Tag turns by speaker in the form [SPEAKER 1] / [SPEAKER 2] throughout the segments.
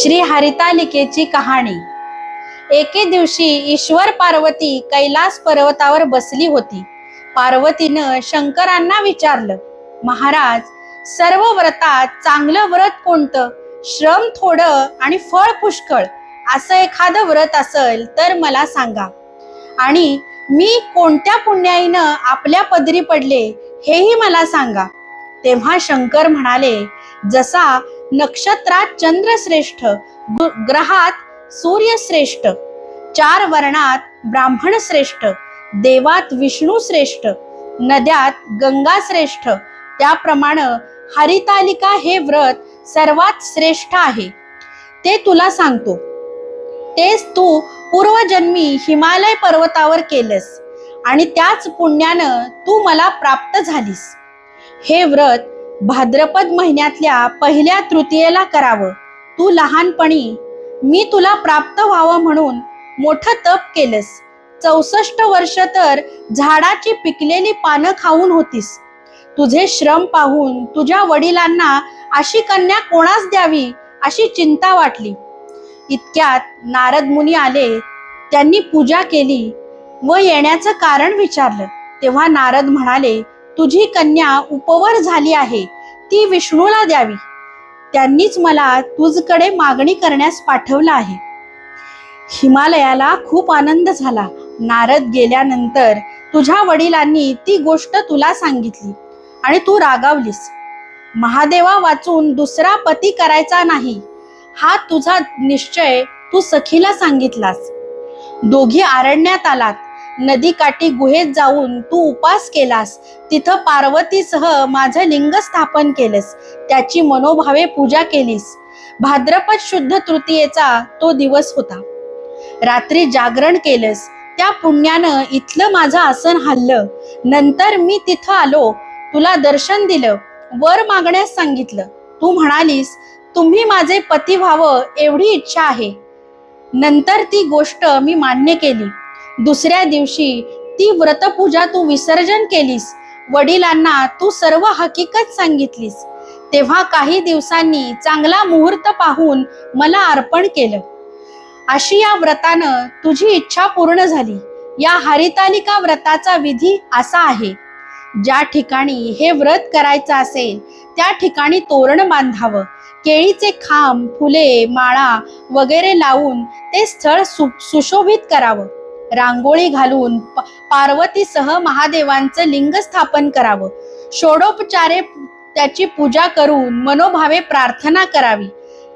[SPEAKER 1] श्री हरितालिकेची कहाणी. एके दिवशी ईश्वर पार्वती कैलास पर्वतावर बसली होती. पार्वतीनं शंकरांना विचारलं महाराज सर्व व्रतात चांगलं व्रत कोणतं? श्रम थोडं आणि फळ पुष्कळ. असं एखादं व्रत असेल तर मला सांगा. आणि मी कोणत्या पुण्याईनं आपल्या पदरी पडले हेही मला सांगा. तेव्हा शंकर म्हणाले जसा नक्षत्रात चंद्र श्रेष्ठ ग्रहात सूर्य श्रेष्ठ चार वर्णात ब्राह्मण श्रेष्ठ देवात विष्णू श्रेष्ठ नद्यात गंगा श्रेष्ठ त्याप्रमाणे हरितालिका हे व्रत सर्वात श्रेष्ठ आहे. ते तुला सांगतो. तेच तू पूर्वजन्मी हिमालय पर्वतावर केलंस आणि त्याच पुण्यानं तू मला प्राप्त झालीस. हे व्रत भाद्रपद महिन्यातल्या पहिल्या तृतीयेला करावं. तू लहानपणी मी तुला प्राप्त व्हावं म्हणून मोठं तप केलंस. चौसष्ट वर्ष तर झाडाची पिकलेली पानं खाऊन होतीस. तुझे श्रम पाहून तुझ्या वडिलांना अशी कन्या कोणास द्यावी अशी चिंता वाटली. इतक्यात नारद मुनी आले. त्यांनी पूजा केली व येण्याचं कारण विचारलं. तेव्हा नारद म्हणाले तुझी कन्या उपवर झाली आहे ती विष्णूला द्यावी. त्यांनीच मला तुझकडे मागणी करण्यास पाठवलं आहे. हिमालयाला खूप आनंद झाला. नारद गेल्यानंतर तुझ्या वडिलांनी ती गोष्ट तुला सांगितली आणि तू रागावलीस. महादेवा वाचून दुसरा पती करायचा नाही. हा तुझा निश्चय तू सखीला सांगितलास. दोघी आरण्यात आलात. नदीकाठी गुहेत जाऊन तू उपास केलास. तिथं पार्वतीसह माझं लिंग स्थापन केलंस. त्याची मनोभावे पूजा केलीस. भाद्रपद शुद्ध तृतीयेचा तो दिवस होता. रात्री जागरण केलंस. त्या पुण्यानं इथलं माझं आसन हल्लं नंतर मी तिथं आलो. तुला दर्शन दिलं. वर मागण्यास सांगितलं. तू म्हणालीस तुम्ही माझे पती व्हावं एवढी इच्छा आहे. नंतर ती गोष्ट मी मान्य केली. दुसऱ्या दिवशी ती व्रतपूजा तू विसर्जन केलीस. वडिलांना तू सर्व हकीकत सांगितलीस. तेव्हा काही दिवसांनी चांगला मुहूर्त पाहून मला अर्पण केलं. अशी या व्रतानं तुझी इच्छा पूर्ण झाली. या हरितालिका व्रताचा विधी असा आहे. ज्या ठिकाणी हे व्रत करायचं असेल त्या ठिकाणी तोरण बांधावं. केळीचे खांब फुले माळा वगैरे लावून ते स्थळ सु सुशोभित करावं. रांगोळी घालून प- पार्वतीसह महादेवांचं लिंग स्थापन करावं. षोडोपचारे त्याची पूजा करून मनोभावे प्रार्थना करावी.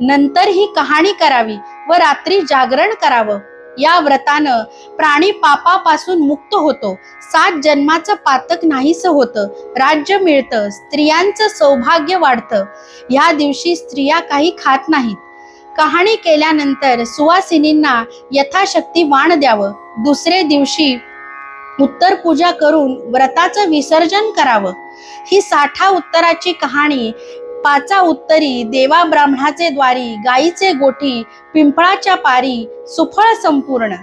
[SPEAKER 1] नंतर ही कहाणी करावी व रात्री जागरण करावं. या व्रतानं प्राणी पापापासून मुक्त होतो. सात जन्माचं पातक नाहीसं होतं. राज्य मिळतं. स्त्रियांचं सौभाग्य वाढतं. या दिवशी स्त्रिया काही खात नाहीत. कहाणी केल्यानंतर सुवासिनींना यथाशक्ती वाण द्यावं. दुसरे दिवशी उत्तर पूजा करून व्रताचं विसर्जन करावं. ही साठा उत्तराची कहाणी पाचा उत्तरी देवा ब्राह्मणाचे द्वारी गाईचे गोठी पिंपळाच्या पारी सुफळ संपूर्ण.